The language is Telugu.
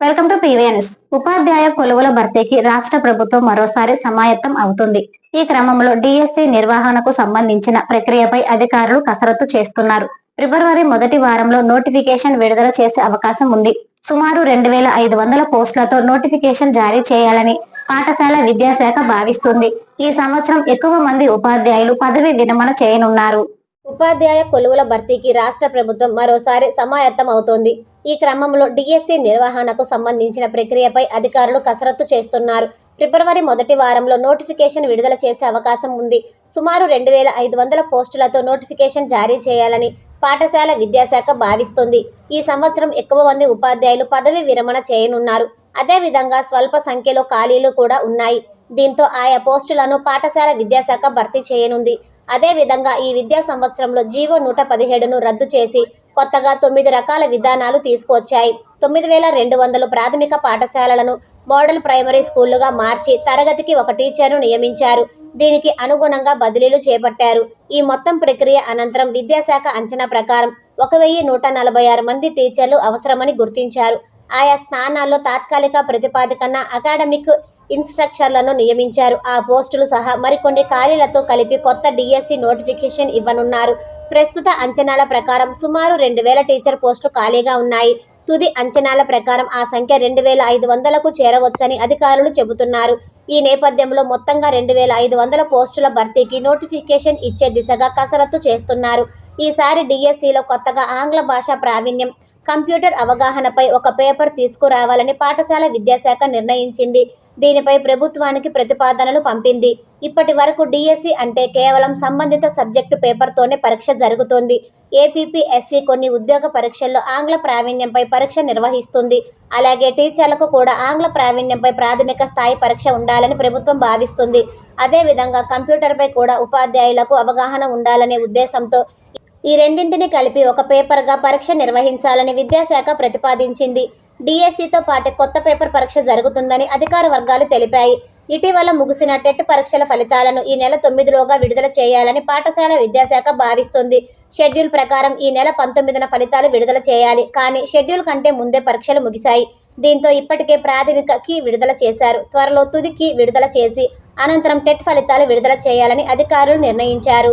వెల్కమ్ టు పీవీఎన్ఎస్ ఉపాధ్యాయ కొలువుల భర్తీకి రాష్ట్ర ప్రభుత్వం మరోసారి సమాయత్తం అవుతుంది. ఈ క్రమంలో డిఎస్సి నిర్వహణకు సంబంధించిన ప్రక్రియపై అధికారులు కసరత్తు చేస్తున్నారు. ఫిబ్రవరి మొదటి వారంలో నోటిఫికేషన్ విడుదల చేసే అవకాశం ఉంది. సుమారు రెండు వేల ఐదు వందల పోస్టులతో నోటిఫికేషన్ జారీ చేయాలని పాఠశాల విద్యాశాఖ భావిస్తుంది. ఈ సంవత్సరం ఎక్కువ మంది ఉపాధ్యాయులు పదవి విరమణ చేయనున్నారు. ఉపాధ్యాయ కొలువుల భర్తీకి రాష్ట్ర ప్రభుత్వం మరోసారి సమాయత్తం అవుతోంది. ఈ క్రమంలో డిఎస్సి నిర్వహణకు సంబంధించిన ప్రక్రియపై అధికారులు కసరత్తు చేస్తున్నారు. ఫిబ్రవరి మొదటి వారంలో నోటిఫికేషన్ విడుదల చేసే అవకాశం ఉంది. సుమారు రెండు వేల ఐదు వందల పోస్టులతో నోటిఫికేషన్ జారీ చేయాలని పాఠశాల విద్యాశాఖ భావిస్తుంది. ఈ సంవత్సరం ఎక్కువ మంది ఉపాధ్యాయులు పదవి విరమణ చేయనున్నారు. అదేవిధంగా స్వల్ప సంఖ్యలో ఖాళీలు కూడా ఉన్నాయి. దీంతో ఆయా పోస్టులను పాఠశాల విద్యాశాఖ భర్తీ చేయనుంది. అదేవిధంగా ఈ విద్యా సంవత్సరంలో జీవో నూట పదిహేడును రద్దు చేసి కొత్తగా తొమ్మిది రకాల విధానాలు తీసుకువచ్చాయి. తొమ్మిది వేల రెండు వందలు ప్రాథమిక పాఠశాలలను మోడల్ ప్రైమరీ స్కూళ్ళుగా మార్చి తరగతికి ఒక టీచర్ను నియమించారు. దీనికి అనుగుణంగా బదిలీలు చేపట్టారు. ఈ మొత్తం ప్రక్రియ అనంతరం విద్యాశాఖ అంచనా ప్రకారం ఒక వెయ్యి నూట నలభై ఆరు మంది టీచర్లు అవసరమని గుర్తించారు. ఆయా స్థానాల్లో తాత్కాలిక ప్రతిపాదికన్న అకాడమిక్ ఇన్స్ట్రక్టర్లను నియమించారు. ఆ పోస్టులు సహా మరికొన్ని ఖాళీలతో కలిపి కొత్త డిఎస్సి నోటిఫికేషన్ ఇవ్వనున్నారు. ప్రస్తుత అంచనాల ప్రకారం సుమారు రెండు వేల టీచర్ పోస్టులు ఖాళీగా ఉన్నాయి. తుది అంచనాల ప్రకారం ఆ సంఖ్య రెండు వేల ఐదు వందలకు చేరవచ్చని అధికారులు చెబుతున్నారు. ఈ నేపథ్యంలో మొత్తంగా రెండు వేల ఐదు వందల పోస్టుల భర్తీకి నోటిఫికేషన్ ఇచ్చే దిశగా కసరత్తు చేస్తున్నారు. ఈసారి డిఎస్సిలో కొత్తగా ఆంగ్ల భాష ప్రావీణ్యం కంప్యూటర్ అవగాహనపై ఒక పేపర్ తీసుకురావాలని పాఠశాల విద్యాశాఖ నిర్ణయించింది. దీనిపై ప్రభుత్వానికి ప్రతిపాదనలు పంపింది. ఇప్పటి వరకు డిఎస్సి అంటే కేవలం సంబంధిత సబ్జెక్టు పేపర్తోనే పరీక్ష జరుగుతోంది. ఏపీపీఎస్సి కొన్ని ఉద్యోగ పరీక్షల్లో ఆంగ్ల ప్రావీణ్యంపై పరీక్ష నిర్వహిస్తుంది. అలాగే టీచర్లకు కూడా ఆంగ్ల ప్రావీణ్యంపై ప్రాథమిక స్థాయి పరీక్ష ఉండాలని ప్రభుత్వం భావిస్తుంది. అదేవిధంగా కంప్యూటర్పై కూడా ఉపాధ్యాయులకు అవగాహన ఉండాలనే ఉద్దేశంతో ఈ రెండింటిని కలిపి ఒక పేపర్గా పరీక్ష నిర్వహించాలని విద్యాశాఖ ప్రతిపాదించింది. డిఎస్సితో పాటు కొత్త పేపర్ పరీక్ష జరుగుతుందని అధికార వర్గాలు తెలిపాయి. ఇటీవల ముగిసిన టెట్ పరీక్షల ఫలితాలను ఈ నెల తొమ్మిదిలోగా విడుదల చేయాలని పాఠశాల విద్యాశాఖ భావిస్తుంది. షెడ్యూల్ ప్రకారం ఈ నెల పంతొమ్మిదిన ఫలితాలు విడుదల చేయాలి. కానీ షెడ్యూల్ కంటే ముందే పరీక్షలు ముగిశాయి. దీంతో ఇప్పటికే ప్రాథమిక కీ విడుదల చేశారు. త్వరలో తుది కీ విడుదల చేసి అనంతరం టెట్ ఫలితాలు విడుదల చేయాలని అధికారులు నిర్ణయించారు.